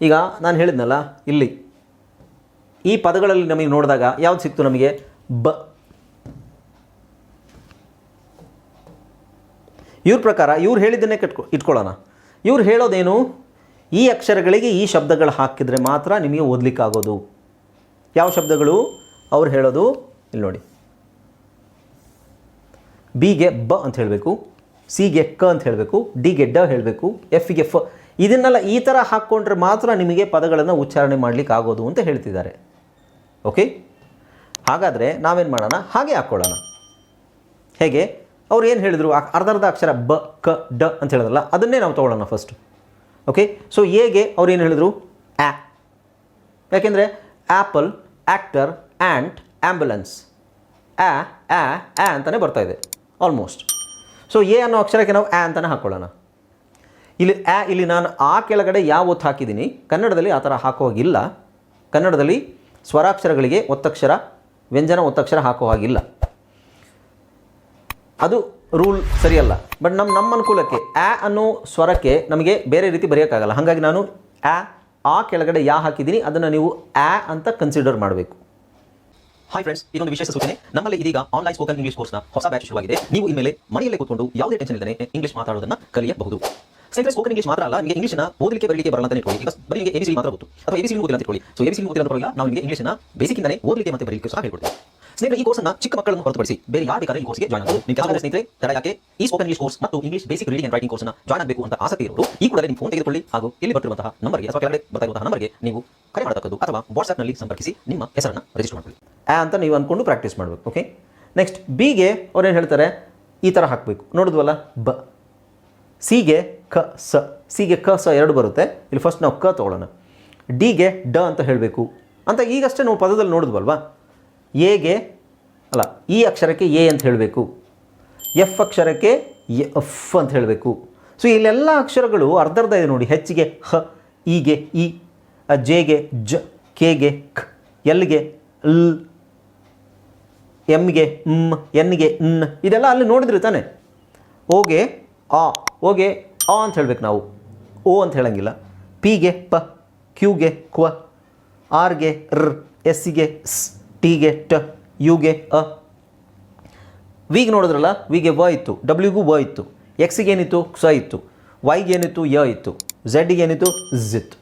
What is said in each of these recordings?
ಈಗ ನಾನು ಹೇಳಿದ್ನಲ್ಲ, ಇಲ್ಲಿ. ಈ ಪದಗಳಲ್ಲಿ ನಮಗೆ ನೋಡಿದಾಗ ಯಾವ್ದು ಸಿಕ್ತು ನಮಗೆ? ಬ. ಇವ್ರ ಪ್ರಕಾರ, ಇವ್ರು ಹೇಳಿದ್ದನ್ನೇ ಕಟ್ಕೊ, ಇಟ್ಕೊಳ್ಳೋಣ. ಇವ್ರು ಹೇಳೋದೇನು? ಈ ಅಕ್ಷರಗಳಿಗೆ ಈ ಶಬ್ದಗಳು ಹಾಕಿದರೆ ಮಾತ್ರ ನಿಮಗೆ ಓದಲಿಕ್ಕಾಗೋದು. ಯಾವ ಶಬ್ದಗಳು? ಅವ್ರು ಹೇಳೋದು, ಇಲ್ಲಿ ನೋಡಿ. ಬಿಗೆ ಬ ಅಂತ ಹೇಳಬೇಕು ಸಿಗೆ ಕ ಅಂತ ಹೇಳಬೇಕು ಡಿಗೆ ಡ ಹೇಳಬೇಕು ಎಫ್ಗೆ ಫ. ಇದನ್ನೆಲ್ಲ ಈ ಥರ ಹಾಕ್ಕೊಂಡ್ರೆ ಮಾತ್ರ ನಿಮಗೆ ಪದಗಳನ್ನು ಉಚ್ಚಾರಣೆ ಮಾಡಲಿಕ್ಕೆ ಆಗೋದು ಅಂತ ಹೇಳ್ತಿದ್ದಾರೆ. ಓಕೆ ಹಾಗಾದರೆ ನಾವೇನು ಮಾಡೋಣ? ಹಾಗೆ ಹಾಕ್ಕೊಳ್ಳೋಣ ಹೇಗೆ? ಅವ್ರು ಏನು ಹೇಳಿದರು? ಅರ್ಧರ್ಧ ಅರ್ಧ ಅರ್ಧ ಅಕ್ಷರ ಬ, ಕ, ಡ ಅಂತ ಹೇಳಿದ್ರಲ್ಲ, ಅದನ್ನೇ ನಾವು ತೊಗೊಳ್ಳೋಣ ಫಸ್ಟು ಓಕೆ ಸೊ ಹೇಗೆ ಅವ್ರು ಏನು ಹೇಳಿದರು? ಆ. ಯಾಕೆಂದರೆ ಆ್ಯಪಲ್ ಆ್ಯಕ್ಟರ್ ಆ್ಯಂಟ್ ಆ್ಯಂಬುಲೆನ್ಸ್ ಆ ಆ ಅಂತಲೇ ಬರ್ತಾ ಇದೆ. ಆಲ್ಮೋಸ್ಟ್ ಸೊ ಎ ಅನ್ನೋ ಅಕ್ಷರಕ್ಕೆ ನಾವು ಆ ಅಂತಲೇ ಹಾಕ್ಕೊಳ್ಳೋಣ ಇಲ್ಲಿ ಆ, ಇಲ್ಲಿ ನಾನು ಆ ಕೆಳಗಡೆ ಯಾವ ಒತ್ತು ಹಾಕಿದ್ದೀನಿ? ಕನ್ನಡದಲ್ಲಿ ಆ ಥರ ಹಾಕುವಾಗಿಲ್ಲ. ಕನ್ನಡದಲ್ಲಿ ಸ್ವರಾಕ್ಷರಗಳಿಗೆ ಒತ್ತಕ್ಷರ, ವ್ಯಂಜನ ಒತ್ತಕ್ಷರ ಹಾಕೋ ಹಾಗಿಲ್ಲ ಅದು ರೂಲ್ ಸರಿಯಲ್ಲ. ಬಟ್ ನಮ್ಮ ನಮ್ಮ ಅನುಕೂಲಕ್ಕೆ ಆ ಅನ್ನೋ ಸ್ವರಕ್ಕೆ ನಮಗೆ ಬೇರೆ ರೀತಿ ಬರೆಯೋಕ್ಕಾಗಲ್ಲ. ಹಾಗಾಗಿ ನಾನು ಆ ಆ ಕೆಳಗಡೆ ಯಾ ಹಾಕಿದ್ದೀನಿ, ಅದನ್ನು ನೀವು ಆ ಅಂತ ಕನ್ಸಿಡರ್ ಮಾಡಬೇಕು. ಹಾಯ್ ಫ್ರೆಂಡ್ಸ್ ಇದೊಂದು ವಿಶೇಷ ಸೂಚನೆ. ನಮ್ಮಲ್ಲಿ ಇದೀಗ ಆನ್ಲೈನ್ ಸ್ಪೋಕನ್ ಇಂಗ್ಲಿಷ್ ಕೋರ್ಸ್ನ ಹೊಸ ಬ್ಯಾಚ್ ಶುರುವಾಗಿದೆ. ನೀವು ಇನ್ಮೇಲೆ ಮನೆಯಲ್ಲೇ ಕೂತ್ಕೊಂಡು ಯಾವುದೇ ಟೆನ್ಷನ್ ಇಲ್ಲದೆ ಇಂಗ್ಲಿಷ್ ಮಾತಾಡೋದನ್ನ ಕಲಿಯಬಹುದು. ಸ್ನೇಹಿತರೆ ಸ್ಪೋಕನ್ ಇಂಗ್ಲಿಷ್ ಮಾತ್ರ ಅಲ್ಲ, ನಿಮಗೆ ಇಂಗ್ಲಿಷ್ನ ಓದಲಿಕ್ಕೆ, ಬರಲಿಕ್ಕೆ ಬರಲ್ಲ ಅಂತ ಇಟ್ಕೊಳ್ಳಿ. ಬರೀ ನಿಮಗೆ ಎಬಿಸಿ ಮಾತ್ರ ಗೊತ್ತು. ಅಥವಾ ಎಬಿಸಿ ಓದಿಲ್ಲ ಅಂತ ಇಟ್ಕೊಳ್ಳಿ. ಸೊ ಎಬಿಸಿ ಓದಿಲ್ಲ ಪರವಾಗಿಲ್ಲ ನಾವು ನಿಮಗೆ ಇಂಗ್ಲಿಷ್ನ ಬೇಸಿಕ್ಕಿಂದಲೇ ಓದಲಿಕ್ಕೆ ಮತ್ತೆ ಬರಲಿಕ್ಕೆ ಸಹ ಹೇಳ್ಕೊಡ್ತೀವಿ. ಸ್ನೇಹಿತರೆ, ಈ ಕೋರ್ಸ್ನ ಚಿಕ್ಕ ಮಕ್ಕಳನ್ನು ಹೊರತುಪಡಿಸಿ ಬೇರೆ ಯಾರು ಬೇಕಾದ್ರೆ ಈ ಕೋರ್ಸ್ಗೆ ಜಾಯ್ನ್ ಆಗಬಹುದು ನಿಮ್ಮ ಕೆಲಸ ಸ್ನೇಹಿತರೆ ತರ ಯಾಕೆ? ಈ ಸ್ಪೋಕನ್ ಇಂಗ್ಲಿಷ್ ಕೋರ್ಸ್ ಮತ್ತು English basic reading and writing ಕೋರ್ಸ್ನ ಜಾಯ್ನ್ ಆಗಬೇಕು ಅಂತ ಆಸಕ್ತಿ ಇರೋರು, ಈ ಕೂಡಲೇ ನಿಮ್ಮ ಫೋನ್ ತೆಗೆದುಕೊಳ್ಳಿ ಹಾಗೂ ಇಲ್ಲಿ ಬರ್ತಿರುವಂತಹ ನಂಬರ್ಗೆ ಅಥವಾ ಕೆಳಗಡೆ ಬರ್ತಾ ಇರುವಂತಹ ನಂಬರ್ಗೆ ನೀವು ಕರೆ ಮಾಡತಕ್ಕದ್ದು ಅಥವಾ ವಾಟ್ಸ್ಆಪ್ನಲ್ಲಿ ಸಂಪರ್ಕಿಸಿ ನಿಮ್ಮ ಹೆಸರನ್ನು ರಿಜಿಸ್ಟರ್ ಮಾಡ್ಕೊಳ್ಳಿ. ಅಂತ ನೀವು ಅಂದ್ಕೊಂಡು ಪ್ರಾಕ್ಟೀಸ್ ಮಾಡಬೇಕು ಓಕೆ ನೆಕ್ಸ್ಟ್ ಬಿಗೆ ಅವ್ರೇನು ಹೇಳ್ತಾರೆ? ಈ ಥರ ಹಾಕಬೇಕು. ನೋಡಿದ್ವಲ್ಲ? ಬ. ಸಿಗೆ ಕ, ಸ ಸಿಗೆ ಕ, ಸ ಎರಡು ಬರುತ್ತೆ. ಇಲ್ಲಿ ಫಸ್ಟ್ ನಾವು ಕ ತೊಗೊಳ್ಳೋಣ. ಡಿಗೆ ಡ ಅಂತ ಹೇಳಬೇಕು. ಅಂತ ಈಗಷ್ಟೇ ನಾವು ಪದದಲ್ಲಿ ನೋಡಿದ್ವಲ್ವಾ? ಎಗೆ ಅಲ್ಲ, ಈ ಅಕ್ಷರಕ್ಕೆ ಎ ಅಂತ ಹೇಳಬೇಕು. ಎಫ್ ಅಕ್ಷರಕ್ಕೆ ಎಫ್ ಅಂತ ಹೇಳಬೇಕು. ಸೊ ಇಲ್ಲೆಲ್ಲ ಅಕ್ಷರಗಳು ಅರ್ಧ ಅರ್ಧ ಇದೆ ನೋಡಿ. ಹೆಚ್ಚಿಗೆ ಹ ಇಗೆ ಇ ಜೆಗೆ ಜ, ಕೆಗೆ ಖ, ಎಲ್ಗೆ ಲ್, ಎಮ್ಗೆ ಮ್, ಎನ್ಗೆ ನ್, ಇದೆಲ್ಲ ಅಲ್ಲಿ ನೋಡಿದ್ರಿ ತಾನೆ. ಓಗೆ ಆ. ಓಗೆ ಆ ಅಂತ ಹೇಳ್ಬೇಕು ನಾವು. ಓ ಅಂತ ಹೇಳಂಗಿಲ್ಲ. ಪಿಗೆ ಪ ಕ್ಯೂಗೆ ಕ್ವ ಆರ್ಗೆ ರ್ ಎಸ್ಸಿಗೆ ಸ್ ಟಿಗೆ ಟ ಯುಗೆ ಅ. ವಿಗೆ ನೋಡಿದ್ರಲ್ಲ ವಿಗೆ ವ ಇತ್ತು ಡಬ್ಲ್ಯೂಗೂ ವ ಇತ್ತು. ಎಕ್ಸಿಗೆ ಏನಿತ್ತು? ಸ ಇತ್ತು. ವೈಗೆ ಏನಿತ್ತು? ಯ ಇತ್ತು. ಝಡ್ಗೆ ಏನಿತ್ತು? ಝ್ ಇತ್ತು.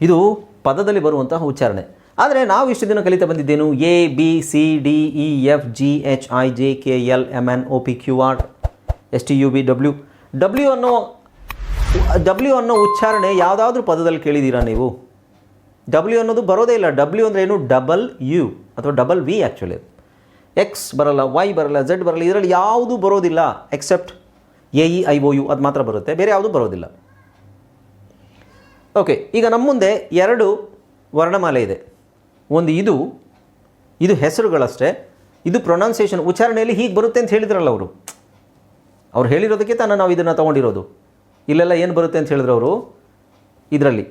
ಇದು ಪದದಲ್ಲಿ ಬರುವಂತಹ ಉಚ್ಚಾರಣೆ. ಆದರೆ ನಾವು ಇಷ್ಟು ದಿನ ಕಲಿತಾ ಬಂದಿದ್ದೇನು? A B C D E F G H I J K L M N O P Q R S T U B W W ಅನ್ನೋ ಡಬ್ಲ್ಯೂ ಅನ್ನೋ ಉಚ್ಚಾರಣೆ ಯಾವುದಾದ್ರೂ ಪದದಲ್ಲಿ ಕೇಳಿದ್ದೀರಾ ನೀವು? ಡಬ್ಲ್ಯೂ ಅನ್ನೋದು ಬರೋದೇ ಇಲ್ಲ. ಡಬ್ಲ್ಯೂ ಅಂದರೆ ಏನು? ಡಬಲ್ ಯು ಅಥವಾ ಡಬಲ್ ವಿ ಆ್ಯಕ್ಚುಲಿ ಎಕ್ಸ್ ಬರಲ್ಲ ವೈ ಬರಲ್ಲ ಝೆಡ್ ಬರಲ್ಲ, ಇದರಲ್ಲಿ ಯಾವುದೂ ಬರೋದಿಲ್ಲ except A E I O U ಅದು ಮಾತ್ರ ಬರುತ್ತೆ. ಬೇರೆ ಯಾವುದೂ ಬರೋದಿಲ್ಲ. ಓಕೆ ಈಗ ನಮ್ಮ ಮುಂದೆ ಎರಡು ವರ್ಣಮಾಲೆ ಇದೆ. ಒಂದು ಇದು ಇದು ಹೆಸರುಗಳಷ್ಟೇ, ಇದು ಪ್ರೊನೌನ್ಸಿಯೇಷನ್ ಉಚ್ಚಾರಣೆಯಲ್ಲಿ ಹೀಗೆ ಬರುತ್ತೆ ಅಂತ ಹೇಳಿದ್ರಲ್ಲ ಅವರು. ಅವ್ರು ಹೇಳಿರೋದಕ್ಕೆ ತಾನೇ ನಾವು ಇದನ್ನು ತೊಗೊಂಡಿರೋದು. ಇಲ್ಲೆಲ್ಲ ಏನು ಬರುತ್ತೆ ಅಂತ ಹೇಳಿದ್ರು ಅವರು? ಇದರಲ್ಲಿ.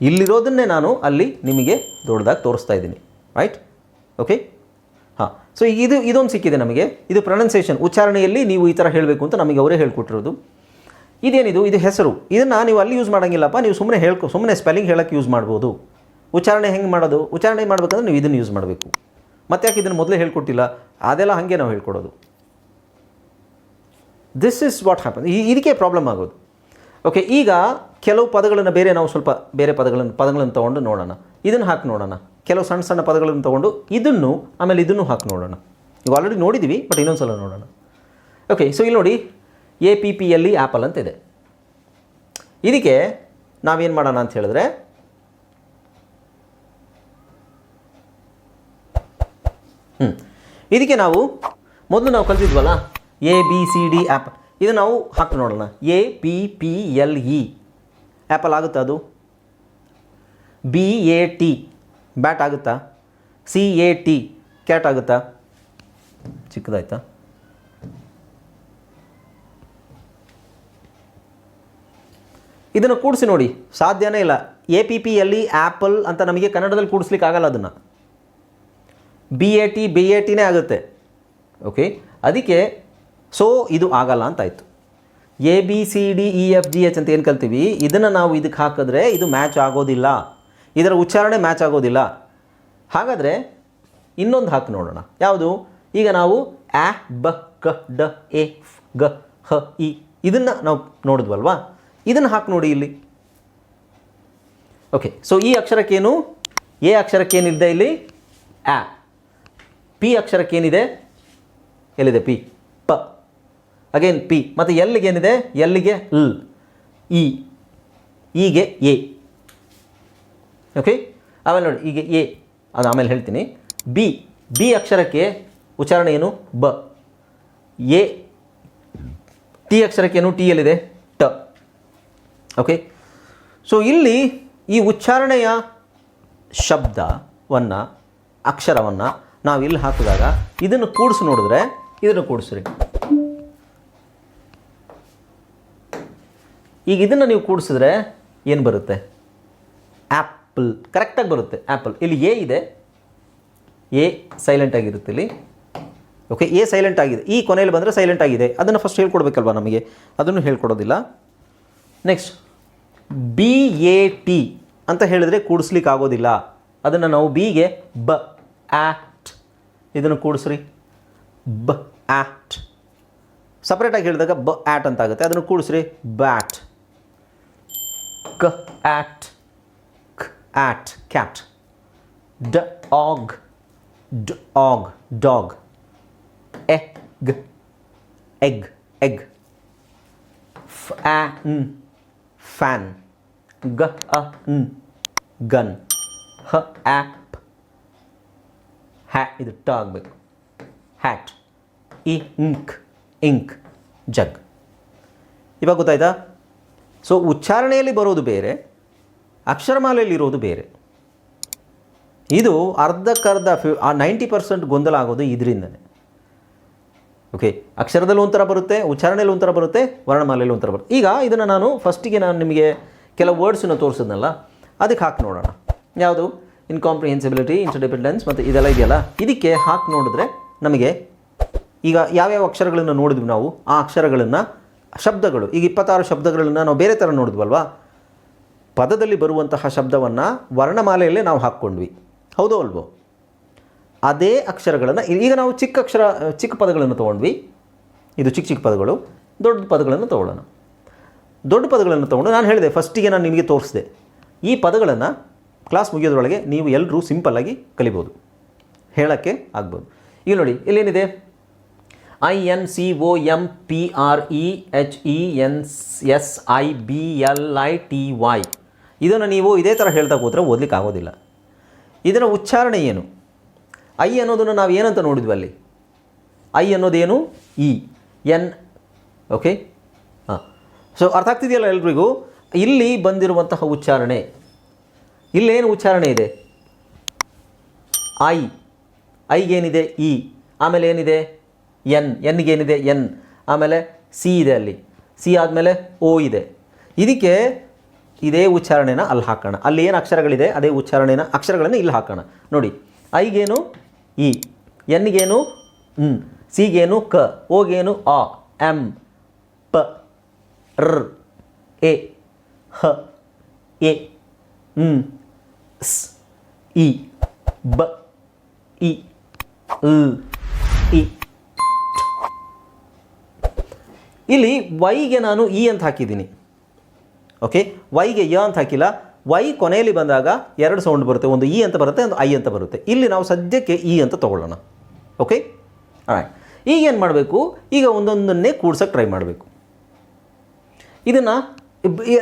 ಇಲ್ಲಿರೋದನ್ನೇ ನಾನು ಅಲ್ಲಿ ನಿಮಗೆ ದೊಡ್ಡದಾಗಿ ತೋರಿಸ್ತಾ ಇದ್ದೀನಿ. ರೈಟ್ ಓಕೆ ಹಾಂ. ಸೊ ಇದು, ಇದೊಂದು ಸಿಕ್ಕಿದೆ ನಮಗೆ. ಇದು ಪ್ರೊನೌನ್ಸಿಯೇಷನ್ ಉಚ್ಚಾರಣೆಯಲ್ಲಿ ನೀವು ಈ ಥರ ಹೇಳಬೇಕು ಅಂತ ನಮಗೆ ಅವರೇ ಹೇಳ್ಕೊಟ್ಟಿರೋದು. ಇದೇನಿದು? ಇದು ಹೆಸರು. ಇದನ್ನು ನೀವು ಅಲ್ಲಿ ಯೂಸ್ ಮಾಡೋಂಗಿಲ್ಲಪ್ಪ. ನೀವು ಸುಮ್ಮನೆ ಹೇಳ್ಕೊ ಸುಮ್ಮನೆ ಸ್ಪೆಲ್ಲಿಂಗ್ ಹೇಳೋಕ್ಕೆ ಯೂಸ್ ಮಾಡ್ಬೋದು. ಉಚ್ಚಾರಣೆ ಹೆಂಗೆ ಮಾಡೋದು? ಉಚ್ಚಾರಣೆ ಮಾಡಬೇಕಂದ್ರೆ ನೀವು ಇದನ್ನು ಯೂಸ್ ಮಾಡಬೇಕು. ಮತ್ತೆ ಯಾಕೆ ಇದನ್ನು ಮೊದಲೇ ಹೇಳ್ಕೊಟ್ಟಿಲ್ಲ? ಅದೆಲ್ಲ ಹಾಗೆ ನಾವು ಹೇಳ್ಕೊಡೋದು. ದಿಸ್ ಇಸ್ ವಾಟ್ ಹ್ಯಾಪನ್ ಈ ಇದಕ್ಕೆ ಪ್ರಾಬ್ಲಮ್ ಆಗೋದು. ಓಕೆ ಈಗ ಕೆಲವು ಪದಗಳನ್ನು ಬೇರೆ ನಾವು ಸ್ವಲ್ಪ ಬೇರೆ ಪದಗಳನ್ನು ಪದಗಳನ್ನು ತೊಗೊಂಡು ನೋಡೋಣ. ಇದನ್ನು ಹಾಕಿ ನೋಡೋಣ. ಕೆಲವು ಸಣ್ಣ ಸಣ್ಣ ಪದಗಳನ್ನು ತೊಗೊಂಡು ಇದನ್ನು ಆಮೇಲೆ ಇದನ್ನು ಹಾಕಿ ನೋಡೋಣ. ನೀವು ಆಲ್ರೆಡಿ ನೋಡಿದ್ದೀವಿ ಬಟ್ ಇನ್ನೊಂದು ಸಲ ನೋಡೋಣ. ಓಕೆ ಸೊ ಇಲ್ಲಿ ನೋಡಿ ಎ ಪಿ ಪಿಯಲ್ಲಿ ಆ್ಯಪಲ್ ಅಂತ ಇದೆ. ಇದಕ್ಕೆ ನಾವೇನು ಮಾಡೋಣ ಅಂತ ಹೇಳಿದ್ರೆ ಹ್ಞೂ ಇದಕ್ಕೆ ನಾವು ಮೊದಲು ನಾವು ಕಲ್ತಿದ್ವಲ್ಲ A B C D app ಇದು ನಾವು ಹಾಕಿ ನೋಡೋಣ. A P P L E apple ಆಗುತ್ತಾ ಅದು? ಬಿ ಎ ಟಿ ಬ್ಯಾಟ್ ಆಗುತ್ತಾ? ಸಿ ಎ ಟಿ ಕ್ಯಾಟ್ ಆಗುತ್ತಾ? ಚಿಕ್ಕದಾಯ್ತಾ? ಇದನ್ನು ಕೂಡಿಸಿ ನೋಡಿ. ಸಾಧ್ಯನೇ ಇಲ್ಲ. A P P L E apple ಅಂತ ನಮಗೆ ಕನ್ನಡದಲ್ಲಿ ಕೂಡಿಸ್ಲಿಕ್ಕೆ ಆಗಲ್ಲ ಅದನ್ನು. B A T B A ಟಿನೇ ಆಗುತ್ತೆ. ಓಕೆ ಅದಕ್ಕೆ ಸೊ ಇದು ಆಗಲ್ಲ ಅಂತಾಯಿತು A B C D E F G H ಅಂತ ಏನು ಕಲ್ತೀವಿ? ಇದನ್ನು ನಾವು ಇದಕ್ಕೆ ಹಾಕಿದ್ರೆ ಇದು ಮ್ಯಾಚ್ ಆಗೋದಿಲ್ಲ. ಇದರ ಉಚ್ಚಾರಣೆ ಮ್ಯಾಚ್ ಆಗೋದಿಲ್ಲ. ಹಾಗಾದರೆ, ಇನ್ನೊಂದು ಹಾಕಿ ನೋಡೋಣ. ಯಾವುದು? ಈಗ ನಾವು ಆ, ಬ, ಕ, ಡ, ಎ ಗ, ಹ, ಇ, ಇದನ್ನು ನಾವು ನೋಡಿದ್ವಲ್ವಾ? ಇದನ್ನು ಹಾಕಿ ನೋಡಿ ಇಲ್ಲಿ. ಓಕೆ ಸೊ ಈ ಅಕ್ಷರಕ್ಕೇನು? ಎ ಅಕ್ಷರಕ್ಕೇನಿದೆ ಇಲ್ಲಿ? ಆ. ಪಿ ಅಕ್ಷರಕ್ಕೇನಿದೆ ಎಲ್ಲಿದೆ? ಪಿ ಪ. ಅಗೇನ್ ಪಿ ಮತ್ತು ಎಲ್ಲಿಗೆ ಏನಿದೆ? ಎಲ್ಲಿಗೆ? ಲ್. ಇ. ಈಗೆ ಎ. ಓಕೆ ಆಮೇಲೆ ನೋಡಿ ಈಗ ಎ. ಅದು ಆಮೇಲೆ ಹೇಳ್ತೀನಿ. ಬಿ. ಬಿ ಅಕ್ಷರಕ್ಕೆ ಉಚ್ಚಾರಣೆ ಏನು? ಬ. ಎ. ಟಿ ಅಕ್ಷರಕ್ಕೇನು ಟಿ ಎಲ್ಲಿದೆ? ಟ. ಓಕೆ ಸೊ ಇಲ್ಲಿ ಈ ಉಚ್ಚಾರಣೆಯ ಶಬ್ದವನ್ನು, ಅಕ್ಷರವನ್ನು ನಾವು ಇಲ್ಲಿ ಹಾಕಿದಾಗ ಇದನ್ನು ಕೂಡಿಸಿ ನೋಡಿದ್ರೆ ಇದನ್ನು ಕೂಡಿಸ್ರಿ. ಈಗ ಇದನ್ನು ನೀವು ಕೂಡಿಸಿದ್ರೆ ಏನು ಬರುತ್ತೆ? ಆ್ಯಪಲ್ ಕರೆಕ್ಟಾಗಿ ಬರುತ್ತೆ ಆ್ಯಪಲ್ ಇಲ್ಲಿ ಎ ಇದೆ. ಎ ಸೈಲೆಂಟ್ ಆಗಿರುತ್ತೆ ಇಲ್ಲಿ. ಓಕೆ ಎ ಸೈಲೆಂಟ್ ಆಗಿದೆ. ಈ ಕೊನೆಯಲ್ಲಿ ಬಂದರೆ ಸೈಲೆಂಟ್ ಆಗಿದೆ. ಅದನ್ನು ಫಸ್ಟ್ ಹೇಳ್ಕೊಡ್ಬೇಕಲ್ವ ನಮಗೆ? ಅದನ್ನು ಹೇಳ್ಕೊಡೋದಿಲ್ಲ. ನೆಕ್ಸ್ಟ್ ಬಿ ಎ ಟಿ ಅಂತ ಹೇಳಿದರೆ ಕೂಡಿಸ್ಲಿಕ್ಕೆ ಆಗೋದಿಲ್ಲ ಅದನ್ನು ನಾವು ಬಿಗೆ ಬ ಆಟ್ ಇದನ್ನು ಕೂಡಿಸ್ರಿ. ಬ, ಆಟ್. ಸಪ್ರೇಟಾಗಿ ಹೇಳಿದಾಗ ಬ, ಆಟ್ ಅಂತ ಆಗುತ್ತೆ ಅದನ್ನು ಕೂಡಿಸ್ರಿ. ಬ್ಯಾಟ್. ಕ, ಆಟ್. ಕ್ ಕ್ಯಾಟ್. ಡ, ಆಗ್. ಡ್, ಆಗ್. Dog. Egg. Egg. Egg fan fan. ಗ, ಅ ಗನ್. ಹ ಆ್ಯಪ್ ಹ್ಯಾ ಇದು ಟ ಆಗಬೇಕು. ಹ್ಯಾಟ್ ಇ ಇಂಕ್ ಇಂಕ್ ಜಗ್ ಇವಾಗ ಗೊತ್ತಾಯ್ತಾ? ಸೊ ಉಚ್ಚಾರಣೆಯಲ್ಲಿ ಬರೋದು ಬೇರೆ, ಅಕ್ಷರಮಾಲೆಯಲ್ಲಿ ಇರೋದು ಬೇರೆ. ಇದು ಅರ್ಧಕ್ಕರ್ಧ ಫಿ ನೈಂಟಿ ಪರ್ಸೆಂಟ್ ಗೊಂದಲ ಆಗೋದು ಇದರಿಂದನೇ. ಓಕೆ ಅಕ್ಷರದಲ್ಲಿ ಒಂಥರ ಬರುತ್ತೆ, ಉಚ್ಚಾರಣೆಯಲ್ಲಿ ಒಂಥರ ಬರುತ್ತೆ, ವರ್ಣಮಾಲೆಯಲ್ಲಿ ಒಂಥರ ಬರುತ್ತೆ. ಈಗ ಇದನ್ನು ನಾನು ಫಸ್ಟಿಗೆ ನಾನು ನಿಮಗೆ ಕೆಲವು ವರ್ಡ್ಸನ್ನು ತೋರಿಸಿದ್ನಲ್ಲ, ಅದಕ್ಕೆ ಹಾಕಿ ನೋಡೋಣ. ಯಾವುದು? ಇನ್ಕಾಂಪ್ರಿಹೆನ್ಸಿಬಿಲಿಟಿ ಇಂಟರ್ಡಿಪೆಂಡೆನ್ಸ್ ಮತ್ತು ಇದೆಲ್ಲ ಇದೆಯಲ್ಲ? ಇದಕ್ಕೆ ಹಾಕಿ ನೋಡಿದ್ರೆ ನಮಗೆ ಈಗ ಯಾವ್ಯಾವ ಅಕ್ಷರಗಳನ್ನು ನೋಡಿದ್ವಿ ನಾವು? ಆ ಅಕ್ಷರಗಳನ್ನು, ಶಬ್ದಗಳು. ಈಗ ಇಪ್ಪತ್ತಾರು ಶಬ್ದಗಳನ್ನು ನಾವು ಬೇರೆ ಥರ ನೋಡಿದ್ವಲ್ವಾ? ಪದದಲ್ಲಿ ಬರುವಂತಹ ಶಬ್ದವನ್ನು ವರ್ಣಮಾಲೆಯಲ್ಲೇ ನಾವು ಹಾಕ್ಕೊಂಡ್ವಿ. ಹೌದೋ ಅಲ್ವೋ? ಅದೇ ಅಕ್ಷರಗಳನ್ನು, ಈಗ ನಾವು ಚಿಕ್ಕ ಅಕ್ಷರ, ಚಿಕ್ಕ ಪದಗಳನ್ನು ತೊಗೊಂಡ್ವಿ. ಇದು ಚಿಕ್ಕ ಚಿಕ್ಕ ಪದಗಳು. ದೊಡ್ಡ ಪದಗಳನ್ನು ತೊಗೊಳ್ಳೋಣ. ದೊಡ್ಡ ಪದಗಳನ್ನು ತೊಗೊಂಡು ನಾನು ಹೇಳಿದೆ ಫಸ್ಟಿಗೆ ನಾನು ನಿಮಗೆ ತೋರಿಸಿದೆ. ಈ ಪದಗಳನ್ನು ಕ್ಲಾಸ್ ಮುಗಿಯೋದ್ರೊಳಗೆ ನೀವು ಎಲ್ಲರೂ ಸಿಂಪಲ್ಲಾಗಿ ಕಲಿಬೋದು. ಹೇಳೋಕ್ಕೆ ಆಗ್ಬೋದು. ಈಗ ನೋಡಿ, ಇಲ್ಲೇನಿದೆ? I N C O M P R E H E N S I B L I T Y ಇದನ್ನು ನೀವು ಇದೇ ಥರ ಹೇಳ್ತಾ ಕೂತ್ರೆ ಓದಲಿಕ್ಕೆ ಆಗೋದಿಲ್ಲ. ಇದರ ಉಚ್ಚಾರಣೆ ಏನು? ಐ ಅನ್ನೋದನ್ನು ನಾವು ಏನಂತ ನೋಡಿದ್ವಿ ಅಲ್ಲಿ? ಐ ಅನ್ನೋದೇನು? ಇ ಎನ್ ಓಕೆ ಹಾಂ. ಸೊ ಅರ್ಥ ಆಗ್ತಿದೆಯಲ್ಲ ಎಲ್ರಿಗೂ? ಇಲ್ಲಿ ಬಂದಿರುವಂತಹ ಉಚ್ಚಾರಣೆ. ಇಲ್ಲೇನು ಉಚ್ಚಾರಣೆ ಇದೆ? ಐ. ಐಗೇನಿದೆ? ಇ ಆಮೇಲೆ ಏನಿದೆ? ಎನ್. ಎನ್ಗೇನಿದೆ? ಎನ್. ಆಮೇಲೆ ಸಿ ಇದೆ ಅಲ್ಲಿ. ಸಿ ಆದಮೇಲೆ ಓ ಇದೆ. ಇದಕ್ಕೆ ಇದೇ ಉಚ್ಚಾರಣೆನ ಅಲ್ಲಿ ಹಾಕೋಣ. ಅಲ್ಲಿ ಏನು ಅಕ್ಷರಗಳಿದೆ? ಅದೇ ಉಚ್ಚಾರಣೆನ ಅಕ್ಷರಗಳನ್ನು ಇಲ್ಲಿ ಹಾಕೋಣ. ನೋಡಿ, ಐಗೇನು ಇ ಎನ್ಗೇನು ಹ್ಞೂ ಸಿಗೇನು ಕ. ಓಗೇನು ಆ. ಎಂ ಪ. ರ್. ಎ. ಹ. ಎ. ಸ್, ಇ, ಬ, ಇ ಇ. ಇಲ್ಲಿ ವೈಗೆ ನಾನು ಇ ಅಂತ ಹಾಕಿದ್ದೀನಿ. ಓಕೆ ವೈಗೆ ಯ ಅಂತ ಹಾಕಿಲ್ಲ. ವೈ ಕೊನೆಯಲ್ಲಿ ಬಂದಾಗ ಎರಡು ಸೌಂಡ್ ಬರುತ್ತೆ. ಒಂದು ಇ ಅಂತ ಬರುತ್ತೆ, ಒಂದು ಐ ಅಂತ ಬರುತ್ತೆ. ಇಲ್ಲಿ ನಾವು ಸದ್ಯಕ್ಕೆ ಇ ಅಂತ ತಗೊಳ್ಳೋಣ. ಓಕೆ ಆಯ್ತು ಈಗ ಏನು ಮಾಡಬೇಕು? ಈಗ ಒಂದೊಂದನ್ನೇ ಕೂಡ್ಸೋಕ್ಕೆ ಟ್ರೈ ಮಾಡಬೇಕು. ಇದನ್ನು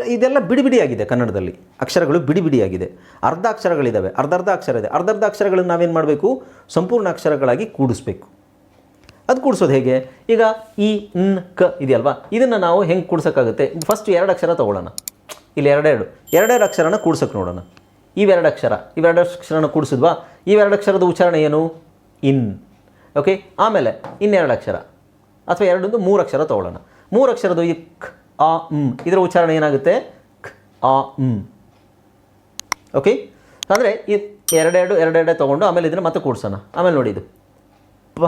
ಇದೆಲ್ಲ ಬಿಡಿ ಬಿಡಿಯಾಗಿದೆ ಕನ್ನಡದಲ್ಲಿ. ಅಕ್ಷರಗಳು ಬಿಡಿ ಬಿಡಿಯಾಗಿದೆ ಅರ್ಧ ಅಕ್ಷರಗಳಿದ್ದಾವೆ ಅರ್ಧ ಅಕ್ಷರ ಇದೆ. ಅರ್ಧ ಅರ್ಧ ಅಕ್ಷರಗಳನ್ನು ನಾವೇನು ಮಾಡಬೇಕು? ಸಂಪೂರ್ಣ ಅಕ್ಷರಗಳಾಗಿ ಕೂಡಿಸ್ಬೇಕು. ಅದು ಕೂಡಿಸೋದು ಹೇಗೆ? ಈಗ ಈ ನ್, ಕ ಇದೆಯಲ್ವಾ? ಇದನ್ನು ನಾವು ಹೆಂಗೆ ಕೂಡ್ಸೋಕ್ಕಾಗುತ್ತೆ? ಫಸ್ಟ್ ಎರಡು ಅಕ್ಷರ ತೊಗೊಳ್ಳೋಣ. ಇಲ್ಲಿ ಎರಡೆರಡು. ಎರಡೆರಡು ಅಕ್ಷರನ ಕೂಡ್ಸೋಕೆ ನೋಡೋಣ. ಇವೆರಡು ಅಕ್ಷರ. ಇವೆರಡು ಅಕ್ಷರನ ಕೂಡಿಸಿದ್ವಾ? ಇವೆರಡು ಅಕ್ಷರದ ಉಚ್ಚಾರಣೆ ಏನು? ಇನ್. ಓಕೆ ಆಮೇಲೆ ಇನ್ನೆರಡು ಅಕ್ಷರ. ಅಥವಾ ಎರಡೊಂದು ಮೂರು ಅಕ್ಷರ ತೊಗೊಳ್ಳೋಣ. ಮೂರು ಅಕ್ಷರದ್ದು ಈ ಆ ಮ್ ಇದರ ಉಚ್ಚಾರಣೆ ಏನಾಗುತ್ತೆ? ಖ್, ಆ ಮ್ ಓಕೆ ಅಂದರೆ ಈ ಎರಡೆರಡು, ಎರಡೆರಡೆ ತೊಗೊಂಡು ಆಮೇಲೆ ಇದನ್ನು ಮತ್ತೆ ಕೂಡ್ಸೋಣ. ಆಮೇಲೆ ನೋಡಿ ಇದು. ಪ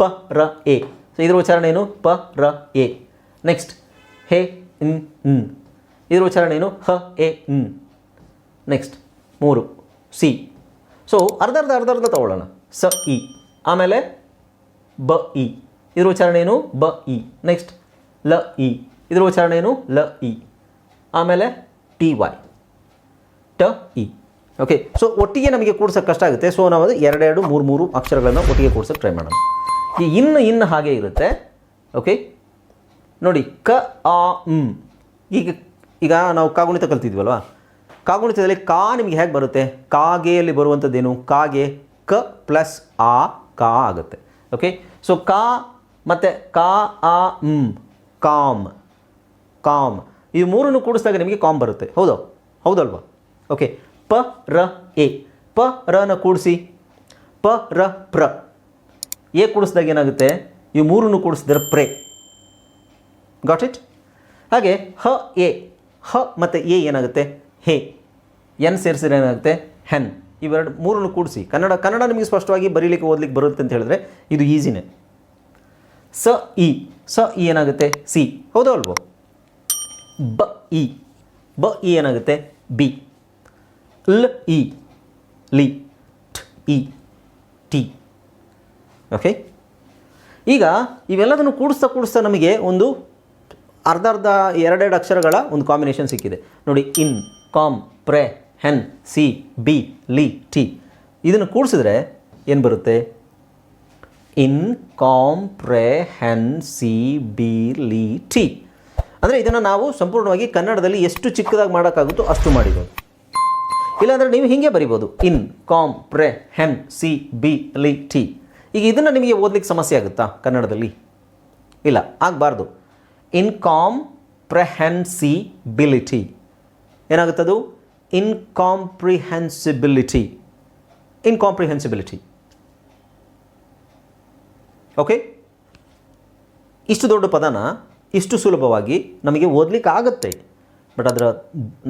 ಪ, ರ, ಎ. ಸೊ ಇದರ ಉಚ್ಚಾರಣೆ ಏನು? ಪ, ರ, ಎ. ನೆಕ್ಸ್ಟ್ ಹೇ, ಇನ್ ಇನ್ ಇದರ ಉಚ್ಚಾರಣೆ ಏನು? ಹ, ಎ ಇನ್ ನೆಕ್ಸ್ಟ್ ಮೂರು. ಸಿ. ಸೊ ಅರ್ಧ ಅರ್ಧ ಅರ್ಧ ಅರ್ಧ ತಗೊಳ್ಳೋಣ. ಸ, ಇ. ಆಮೇಲೆ ಬ, ಇ. ಇದರ ಉಚ್ಚಾರಣೆ ಏನು? ಬ, ಇ. ನೆಕ್ಸ್ಟ್ ಲ, ಇ. ಇದ್ರ ಉಚ್ಚಾರಣೆ ಏನು? ಲ, ಇ. ಆಮೇಲೆ ಟಿ, ವೈ. ಟ, ಇ. ಓಕೆ ಸೊ ಒಟ್ಟಿಗೆ ನಮಗೆ ಕೂಡ್ಸೋಕ್ಕೆ ಕಷ್ಟ ಆಗುತ್ತೆ. ಸೊ ನಾವು ಅದು ಎರಡೆರಡು ಮೂರು ಮೂರು ಅಕ್ಷರಗಳನ್ನು ಒಟ್ಟಿಗೆ ಕೂಡ್ಸೋಕ್ಕೆ ಟ್ರೈ ಮಾಡೋಣ. ಈ ಇನ್ನು ಇನ್ನು ಹಾಗೆ ಇರುತ್ತೆ. ಓಕೆ ನೋಡಿ, ಕ, ಆ, ಮ್. ಈಗ ಈಗ ನಾವು ಕಾಗುಣಿತ ಕಲ್ತಿದ್ವಲ್ವಾ? ಕಾಗುಣಿತದಲ್ಲಿ ಕಾ ನಿಮಗೆ ಹೇಗೆ ಬರುತ್ತೆ? ಕಾಗೆಯಲ್ಲಿ ಬರುವಂಥದ್ದೇನು ಕಾಗೆ, ಕ ಪ್ಲಸ್ ಆ, ಕಾ ಆಗುತ್ತೆ. ಓಕೆ ಸೊ ಕಾ, ಮತ್ತು ಕಾ, ಆ, ಮ್. ಕಾಮ್. ಕಾಮ್. ಈ ಮೂರನ್ನು ಕೂಡಿಸಿದಾಗ ನಿಮಗೆ ಕಾಮ್ ಬರುತ್ತೆ. ಹೌದು? ಹೌದಲ್ವಾ? ಓಕೆ ಪ, ರ, ಎ. ಪ, ರನ ಕೂಡಿಸಿ. ಪ, ರ, ಪ್ರ. ಎ ಕೂಡಿಸಿದಾಗ ಏನಾಗುತ್ತೆ? ಈ ಮೂರನ್ನು ಕೂಡಿಸಿದ್ರೆ ಪ್ರೆ. ಗಾಟ್ ಇಟ್ ಹಾಗೆ ಹ, ಎ. ಹ ಮತ್ತು ಎ ಏನಾಗುತ್ತೆ? ಹೇ. ಎನ್ ಸೇರಿಸಿದ್ರೆ ಏನಾಗುತ್ತೆ? ಹೆನ್. ಇವೆರಡು ಮೂರನ್ನು ಕೂಡಿಸಿ. ಕನ್ನಡ ಕನ್ನಡ ನಿಮಗೆ ಸ್ಪಷ್ಟವಾಗಿ ಬರೀಲಿಕ್ಕೆ, ಓದಲಿಕ್ಕೆ ಬರುತ್ತೆ ಅಂತ ಹೇಳಿದ್ರೆ ಇದು ಈಸಿನೇ ಸ, ಇ. ಸ, ಇ ಏನಾಗುತ್ತೆ? ಸಿ. ಹೌದಾ ಅಲ್ವೋ? ಬ ಇ. ಬ ಇ ಏನಾಗುತ್ತೆ? ಬಿ. ಲ್ ಇ. ಲಿ. ಟ್ ಇ. ಟಿ. ಓಕೆ? ಈಗ ಇವೆಲ್ಲದನ್ನು ಕೂಡಿಸ್ತಾ ಕೂಡಿಸ್ತಾ ನಮಗೆ ಒಂದು ಅರ್ಧ ಅರ್ಧ ಎರಡೆರಡು ಅಕ್ಷರಗಳ ಒಂದು ಕಾಂಬಿನೇಷನ್ ಸಿಕ್ಕಿದೆ. ನೋಡಿ, ಇನ್, ಕಾಮ್, ಪ್ರೆ, ಹೆನ್, ಸಿ, ಬಿ, ಲಿ, ಟಿ. ಇದನ್ನು ಕೂಡಿಸಿದ್ರೆ ಏನು ಬರುತ್ತೆ? ಇನ್, ಕಾಮ್, ಪ್ರೆ, ಹೆನ್, ಸಿ, ಬಿ, ಲಿ, ಟಿ. ಅಂದರೆ ಇದನ್ನು ನಾವು ಸಂಪೂರ್ಣವಾಗಿ ಕನ್ನಡದಲ್ಲಿ ಎಷ್ಟು ಚಿಕ್ಕದಾಗಿ ಮಾಡೋಕ್ಕಾಗುತ್ತೋ ಅಷ್ಟು ಮಾಡಿರೋದು ಇಲ್ಲಾಂದರೆ ನೀವು ಹೀಗೆ ಬರಿಬೋದು. ಇನ್ ಕಾಮ್ ಪ್ರೆ, ಹೆನ್, ಸಿ, ಬಿ, ಲಿ, ಟಿ. ಈಗ ಇದನ್ನು ನಿಮಗೆ ಓದಲಿಕ್ಕೆ ಸಮಸ್ಯೆ ಆಗುತ್ತಾ ಕನ್ನಡದಲ್ಲಿ? ಇಲ್ಲ, ಆಗಬಾರ್ದು. Incomprehensibility ಏನಾಗುತ್ತದು? Incomprehensibility incomprehensibility okay? ಇಷ್ಟು ದೊಡ್ಡ ಪದನ ಇಷ್ಟು ಸುಲಭವಾಗಿ ನಮಗೆ ಓದಲಿಕ್ಕೆ ಆಗುತ್ತೆ ಬಟ್ ಅದರ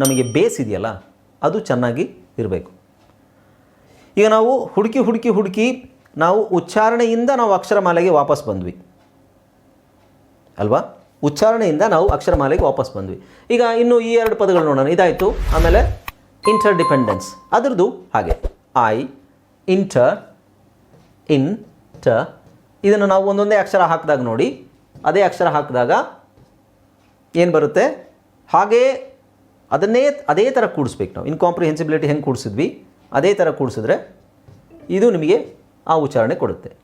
ನಮಗೆ ಬೇಸ್ ಇದೆಯಲ್ಲ, ಅದು ಚೆನ್ನಾಗಿ ಇರಬೇಕು. ಈಗ ನಾವು ಹುಡುಕಿ ಹುಡುಕಿ ಹುಡುಕಿ ನಾವು ಉಚ್ಚಾರಣೆಯಿಂದ ನಾವು ಅಕ್ಷರಮಾಲೆಗೆ ವಾಪಸ್ ಬಂದ್ವಿ. ಅಲ್ವಾ? ಉಚ್ಚಾರಣೆಯಿಂದ ನಾವು ಅಕ್ಷರಮಾಲೆಗೆ ವಾಪಸ್ ಬಂದ್ವಿ. ಈಗ ಇನ್ನು ಈ ಎರಡು ಪದಗಳು ನೋಡೋಣ. ಇದಾಯಿತು. ಆಮೇಲೆ ಇಂಟರ್ ಡಿಪೆಂಡೆನ್ಸ್ ಅದರದ್ದು ಹಾಗೆ. ಐ ಇಂಟರ್ ಇನ್ ಟ ಇದನ್ನು ನಾವು ಒಂದೊಂದೇ ಅಕ್ಷರ ಹಾಕಿದಾಗ ನೋಡಿ. ಅದೇ ಅಕ್ಷರ ಹಾಕಿದಾಗ ಏನು ಬರುತ್ತೆ? ಹಾಗೇ ಅದನ್ನೇ ಅದೇ ಥರ ಕೂಡಿಸ್ಬೇಕು ನಾವು. ಇನ್ಕಾಂಪ್ರಿಹೆನ್ಸಿಬಿಲಿಟಿ ಹೆಂಗೆ ಕೂಡಿಸಿದ್ವಿ? ಅದೇ ಥರ ಕೂಡಿಸಿದ್ರೆ ಇದು ನಿಮಗೆ ಆ ಉಚ್ಚಾರಣೆ ಕೊಡುತ್ತೆ.